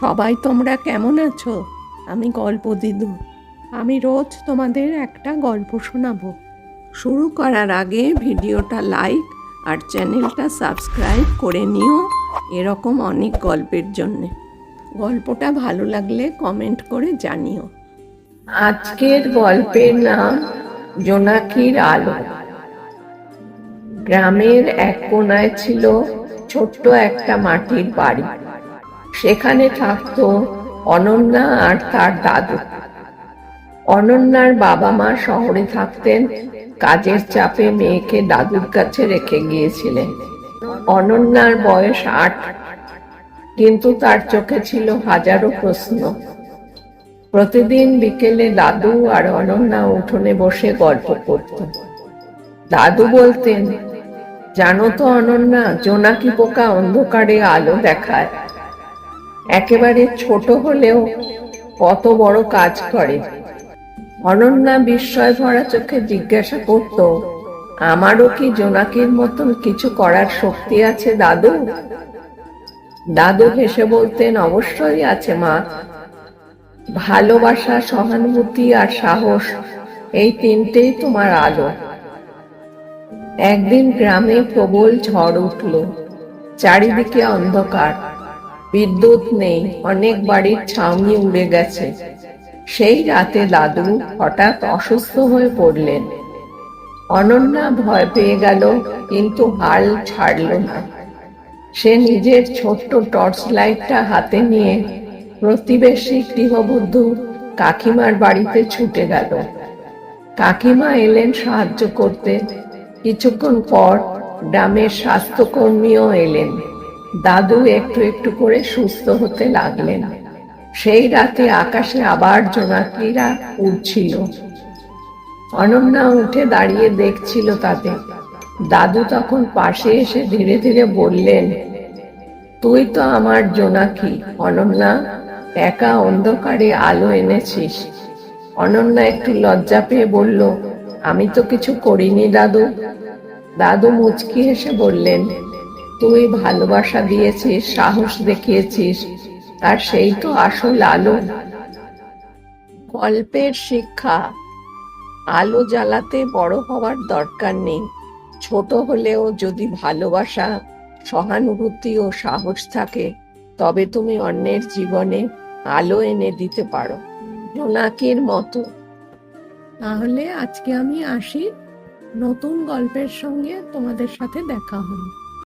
সবাই তোমরা কেমন আছো? আমি গল্প দিদু। আমি রোজ তোমাদের একটা গল্প শোনাবো। শুরু করার আগে ভিডিওটা লাইক আর চ্যানেলটা সাবস্ক্রাইব করে নিও এরকম অনেক গল্পের জন্যে। গল্পটা ভালো লাগলে কমেন্ট করে জানিও। আজকের গল্পের নাম জোনাকির আলো। গ্রামের এক কোনায় ছিল ছোট্ট একটা মাটির বাড়ি। সেখানে থাকতো অনন্যা আর তার দাদু। অনন্যার বাবা মা শহরে থাকতেন, কাজের চাপে মেয়েকে দাদুর কাছে রেখে গিয়েছিলেন। অনন্যার বয়স আট, কিন্তু তার চোখে ছিল হাজারো প্রশ্ন। প্রতিদিন বিকেলে দাদু আর অনন্যা উঠোনে বসে গল্প করত। দাদু বলতেন, জানো তো অনন্যা, জোনাকি পোকা অন্ধকারে আলো দেখায়। একেবারে ছোট হলেও কত বড় কাজ করে। অনন্যা বিস্ময় ভরা চোখে জিজ্ঞাসা করত, আমারও কি জোনাকির মতন কিছু করার শক্তি আছে, দাদু? দাদু হেসে বলতেন, অবশ্যই আছে, মা। ভালোবাসা, সহানুভূতি আর সাহস, এই তিনটেই তোমার আলো। একদিন গ্রামে প্রবল ঝড় উঠল, চারিদিকে অন্ধকার। বিদ্যুৎ নেই, অনেক বাড়ির ছাউনি উড়ে গেছে। সেই রাতে দাদু হঠাৎ অসুস্থ হয়ে পড়লেন। অনন্যা ভয় পেয়ে গেল, কিন্তু হাল ছাড়ল না। সে নিজের ছোট্ট টর্চ লাইটটা হাতে নিয়ে প্রতিবেশী গৃহবধূ কাকিমার বাড়িতে ছুটে গেল। কাকিমা এলেন সাহায্য করতে। কিছুক্ষণ পর গ্রামের স্বাস্থ্যকর্মীও এলেন। দাদু একটু একটু করে সুস্থ হতে লাগলেন। সেই রাতে আকাশে আবার জোনাকিরা উঠছিল অনন্যা উঠে দাঁড়িয়ে দেখছিল তাদের দাদু তখন পাশে এসে ধীরে ধীরে বললেন, তুই তো আমার জোনাকি, অনন্যা। একা অন্ধকারে আলো এনেছিস। অনন্যা একটু লজ্জা পেয়ে বলল, আমি তো কিছু করিনি, দাদু। দাদু মুচকি হেসে বললেন তুই ভালোবাসা দিয়েছিস, সাহস দেখিয়েছিস, আর সেই তো আসল আলো। গল্পের শিক্ষা, আলো জ্বালাতে বড় হওয়ার দরকার নেই। ছোট হলেও যদি ভালোবাসা, সহানুভূতি ও সাহস থাকে, তবে তুমি অন্যের জীবনে আলো এনে দিতে পারো। জোনাকির মতো। তাহলে আজকে আমি আসি। নতুন গল্পের সঙ্গে তোমাদের সাথে দেখা হবে